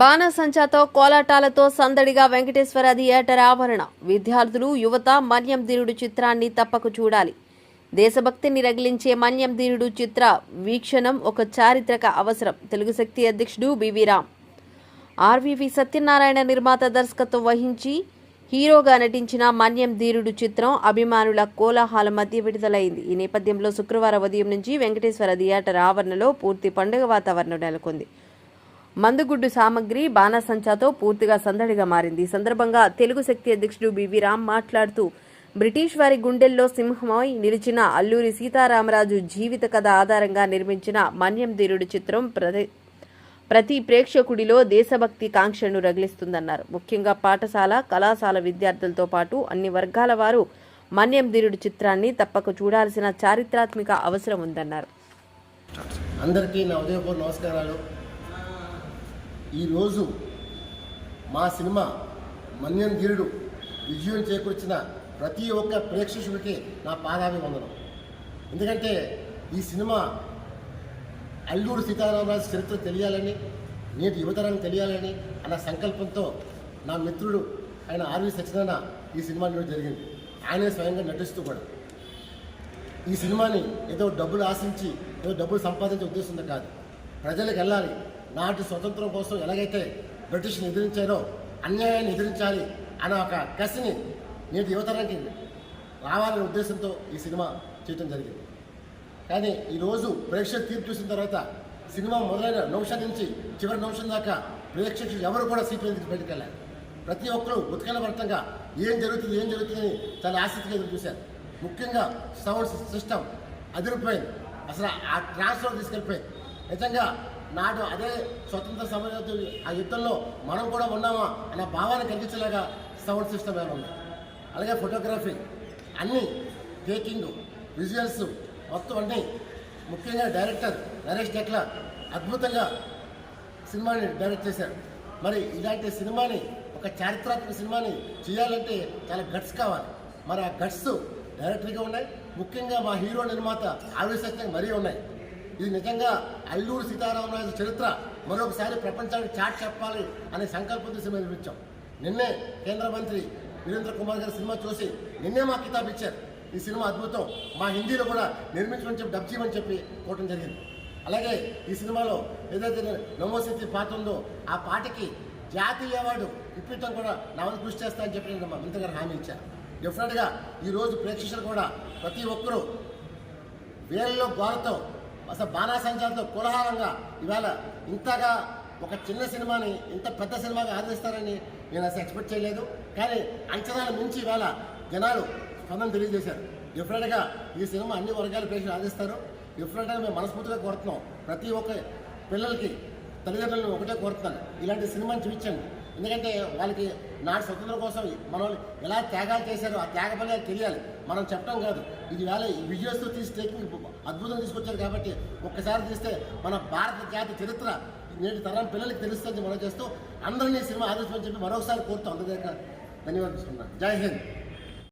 బాణసంచాతో కోలాటాలతో సందడిగా వెంకటేశ్వర థియేటర్ ఆవరణ. విద్యార్థులు యువత మన్యం ధీరుడు చిత్రాన్ని తప్పక చూడాలి. దేశభక్తిని రగిలించే మన్యం ధీరుడు చిత్ర వీక్షణం ఒక చారిత్రక అవసరం తెలుగు శక్తి అధ్యక్షుడు బివి రామ్. ఆర్వీవి సత్యనారాయణ నిర్మాత దర్శకత్వం వహించి హీరోగా నటించిన మన్యం ధీరుడు చిత్రం అభిమానుల కోలాహల మధ్య విడుదలైంది. ఈ నేపథ్యంలో శుక్రవారం ఉదయం నుంచి వెంకటేశ్వర థియేటర్ ఆవరణలో పూర్తి పండుగ వాతావరణం నెలకొంది. మందుగుడ్డు సామగ్రి బాణసంచాతో పూర్తిగా సందడిగా మారింది. ఈ సందర్భంగా తెలుగు శక్తి అధ్యక్షుడు బివి రామ్ మాట్లాడుతూ బ్రిటిష్ వారి గుండెల్లో సింహమై నిలిచిన అల్లూరి సీతారామరాజు జీవిత కథ ఆధారంగా నిర్మించిన మన్యం ధీరుడు చిత్రం ప్రతి ప్రతి ప్రేక్షకుడిలో దేశభక్తి కాంక్షను రగిలిస్తుందన్నారు. ముఖ్యంగా పాఠశాల కళాశాల విద్యార్థులతో పాటు అన్ని వర్గాల వారు మన్యం ధీరుడు చిత్రాన్ని తప్పక చూడాల్సిన చారిత్రాత్మక అవసరం ఉందన్నారు. అందరికీ నా ఉదయపూర్ నమస్కారాలు. ఈరోజు మా సినిమా మన్యం గిరుడు విజయం చేకూర్చిన ప్రతి ఒక్క ప్రేక్షకుడికి నా పాదాభివందనం. ఎందుకంటే ఈ సినిమా అల్లూరు సీతారామరాజు చరిత్ర తెలియాలని నేటి యువతరానికి తెలియాలని అన్న సంకల్పంతో నా మిత్రుడు ఆయన ఆర్వి సత్యనారాయణ ఈ సినిమా నిర్వహించడం జరిగింది. ఆయనే స్వయంగా నటిస్తూ కూడా. ఈ సినిమాని ఏదో డబ్బులు ఆశించి ఏదో డబ్బులు సంపాదించే ఉద్దేశంతో కాదు. ప్రజలకు వెళ్ళాలి. నాటి స్వతంత్రం కోసం ఎలాగైతే బ్రిటిష్ని ఎదిరించారో అన్యాయాన్ని ఎదిరించాలి అనే ఒక కసిని నేటి యువతరానికి రావాలనే ఉద్దేశంతో ఈ సినిమా చేయటం జరిగింది. కానీ ఈరోజు ప్రేక్షక తీర్పు చూసిన తర్వాత సినిమా మొదలైన నిమిషం నుంచి చివరి నిమిషం దాకా ప్రేక్షకులు ఎవరు కూడా సీట్ల నుంచి బయటకు వెళ్ళారు? ప్రతి ఒక్కరూ ఉత్కంఠభరితంగా ఏం జరుగుతుంది ఏం జరుగుతుందని చాలా ఆసక్తిగా ఎదురు చూశారు. ముఖ్యంగా సౌండ్ సిస్టమ్ అదిరిపోయింది. అసలు ఆ ట్రాన్స్ఫర్ తీసుకెళ్ళిపోయింది. నిజంగా నాడు అదే స్వతంత్ర సమర ఆ యుద్ధంలో మనం కూడా ఉన్నామా అన్న భావాన్ని కలిగించలేక సౌండ్ సిస్టమ్ ఏమైనా ఉంది? అలాగే ఫోటోగ్రఫీ అన్నీ టేకింగ్ విజువల్స్ మొత్తం అన్నీ ముఖ్యంగా డైరెక్టర్ నరేష్ డెక్లా అద్భుతంగా సినిమాని డైరెక్ట్ చేశారు. మరి ఇలాంటి సినిమాని ఒక చారిత్రాత్మక సినిమాని చేయాలంటే చాలా గట్స్ కావాలి. మరి ఆ గట్స్ డైరెక్టర్గా ఉన్నాయి. ముఖ్యంగా మా హీరో నిర్మాత ఆవేశంగా మరీ ఉన్నాయి. ఇది నిజంగా అల్లూరు సీతారామరాజు చరిత్ర మరొకసారి ప్రపంచానికి చాట్ చెప్పాలి అనే సంకల్పంతో సినిమా నిర్మించాం నిన్నే కేంద్ర మంత్రి వీరేంద్ర కుమార్ గారి సినిమా చూసి నిన్నే మా కితాబ్ ఇచ్చారు. ఈ సినిమా అద్భుతం. మా హిందీలో కూడా నిర్మించమని చెప్పి డబ్ చేయమని చెప్పి కోవటం జరిగింది. అలాగే ఈ సినిమాలో ఏదైతే నమోశక్తి పాట ఉందో ఆ పాటకి జాతీయ అవార్డు ఇప్పించడం కూడా నా వంతు కృషి చేస్తానని చెప్పి నేను మా మంత్రి గారు హామీ ఇచ్చాను డెఫినెట్గా ఈరోజు ప్రేక్షకులు కూడా ప్రతి ఒక్కరూ వేలలో గోలతో అసలు బాణాసంచాలతో కులహారంగా ఇవాళ ఇంతగా ఒక చిన్న సినిమాని ఇంత పెద్ద సినిమాగా ఆదరిస్తారని నేను అసలు ఎక్స్పెక్ట్ చేయలేదు. కానీ అంచనాల మించి ఇవాళ జనాలు స్పందన తెలియజేశారు. డిఫరెంట్గా ఈ సినిమా అన్ని వర్గాల ప్రేక్షకులు ఆదిస్తారు డిఫరెంట్గా మేము మనస్ఫూర్తిగా కోరుతున్నాం. ప్రతి ఒక్క పిల్లలకి తల్లిదండ్రులను ఒకటే కోరుతున్నాను. ఇలాంటి సినిమాని చూపించండి. ఎందుకంటే వాళ్ళకి నాటి స్వతంత్రం కోసం మన ఎలా త్యాగాలు చేశారో ఆ త్యాగ ఫలితాలు తెలియాలి. మనం చెప్పడం కాదు. ఇది వేళ ఈ విజయస్తో తీసి టేకింగ్ అద్భుతం తీసుకొచ్చారు కాబట్టి ఒక్కసారి తీస్తే మన భారత జాతి చరిత్ర నేటి తరం పిల్లలకి తెలుస్తుంది మనం చేస్తూ అందరినీ సినిమా ఆదర్శమని చెప్పి మరొకసారి కోరుతూ అందరి ధన్యవాదాలు జై హింద్.